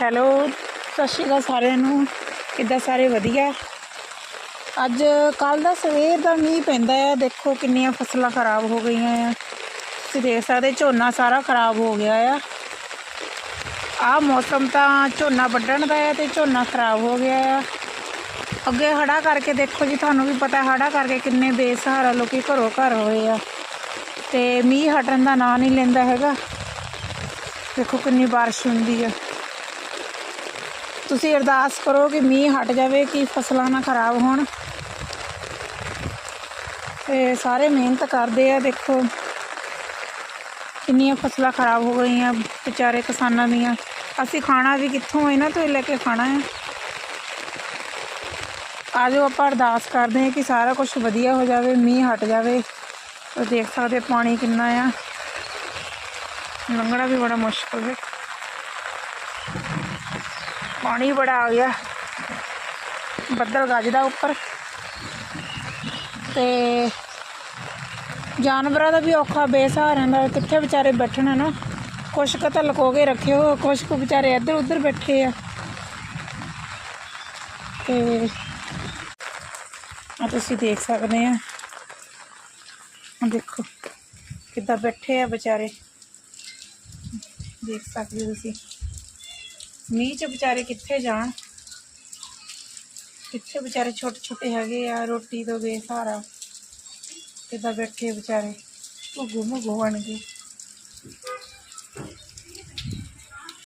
Hello, ਸਤਿ ਸ਼੍ਰੀ ਅਕਾਲ ਸਾਰਿਆਂ ਨੂੰ। ਕਿੱਦਾਂ ਸਾਰੇ ਵਧੀਆ? ਅੱਜ ਕੱਲ ਦਾ ਸਵੇਰ ਦਾ ਮੀਂਹ ਪੈਂਦਾ ਆ। ਦੇਖੋ ਕਿੰਨੀਆਂ ਫਸਲਾਂ ਖਰਾਬ ਹੋ ਗਈਆਂ ਆ। ਤੁਸੀਂ ਦੇਖ ਸਕਦੇ, ਝੋਨਾ ਸਾਰਾ ਖਰਾਬ ਹੋ ਗਿਆ ਆ। ਆਹ ਮੌਸਮ ਤਾਂ ਝੋਨਾ ਵੱਢਣ ਦਾ ਆ ਤੇ ਝੋਨਾ ਖਰਾਬ ਹੋ ਗਿਆ ਆ। ਅੱਗੇ ਹੜਾ ਕਰਕੇ ਦੇਖੋ ਜੀ, ਤੁਹਾਨੂੰ ਵੀ ਪਤਾ ਹੜਾ ਕਰਕੇ ਕਿੰਨੇ ਬੇਸਹਾਰਾ ਲੋਕੀ ਘਰੋਂ ਘਰ ਹੋਏ ਆ। ਤੇ ਮੀਂਹ ਹਟਣ ਦਾ ਨਾਂ ਨਹੀਂ ਲੈਂਦਾ ਹੈਗਾ। ਦੇਖੋ ਕਿੰਨੀ ਬਾਰਿਸ਼ ਹੁੰਦੀ ਆ। ਤੁਸੀਂ ਅਰਦਾਸ ਕਰੋ ਕਿ ਮੀਂਹ ਹਟ ਜਾਵੇ, ਕਿ ਫਸਲਾਂ ਨਾ ਖਰਾਬ ਹੋਣ। ਤੇ ਸਾਰੇ ਮਿਹਨਤ ਕਰਦੇ ਆ, ਦੇਖੋ। ਕਿੰਨੀਆਂ ਫਸਲਾਂ ਖਰਾਬ ਹੋ ਗਈਆਂ, ਵਿਚਾਰੇ ਕਿਸਾਨਾਂ ਦੀਆਂ। ਅਸੀਂ ਖਾਣਾ ਵੀ ਕਿੱਥੋਂ, ਇਹਨਾਂ ਤੋਂ ਹੀ ਲੈ ਕੇ ਖਾਣਾ ਹੈ। ਆਜੋ ਆਪਾਂ ਅਰਦਾਸ ਕਰਦੇ ਹਾਂ ਕਿ ਸਾਰਾ ਕੁਝ ਵਧੀਆ ਹੋ ਜਾਵੇ, ਮੀਂਹ ਹਟ ਜਾਵੇ। ਦੇਖ ਸਕਦੇ ਪਾਣੀ ਕਿੰਨਾ ਆ। ਲੰਘਣਾ ਵੀ ਬੜਾ ਮੁਸ਼ਕਲ ਹੈ। ਪਾਣੀ ਬੜਾ ਆ ਗਿਆ। ਬੱਦਲ ਗੱਜਦਾ ਉੱਪਰ। ਤੇ ਜਾਨਵਰਾਂ ਦਾ ਵੀ ਔਖਾ ਬੇਸਹਾਰਿਆਂ ਦਾ ਕਿੱਥੇ ਵਿਚਾਰੇ ਬੈਠਣ ਨਾ ਕੁਛ ਕੁ ਤਾਂ ਲੁਕੋ ਕੇ ਰੱਖਿਓ, ਕੁਛ ਕੁ ਵਿਚਾਰੇ ਇੱਧਰ ਉੱਧਰ ਬੈਠੇ ਆ। ਤੇ ਆ ਤੁਸੀਂ ਦੇਖ ਸਕਦੇ ਆ। ਦੇਖੋ ਕਿੱਦਾਂ ਬੈਠੇ ਆ ਵਿਚਾਰੇ। ਦੇਖ ਸਕਦੇ ਹੋ ਤੁਸੀਂ। ਮੀਂਹ ਚ ਵਿਚਾਰੇ ਕਿੱਥੇ ਜਾਣ ਕਿੱਥੇ ਵਿਚਾਰੇ ਛੋਟੇ ਛੋਟੇ ਹੈਗੇ ਆ ਰੋਟੀ ਤੋਂ ਬੇਸਹਾਰਾ ਕਿੱਦਾਂ ਬੈਠੇ ਵਿਚਾਰੇ ਘੁੱਗੂ ਮੁੱਗੂ ਬਣ ਗਏ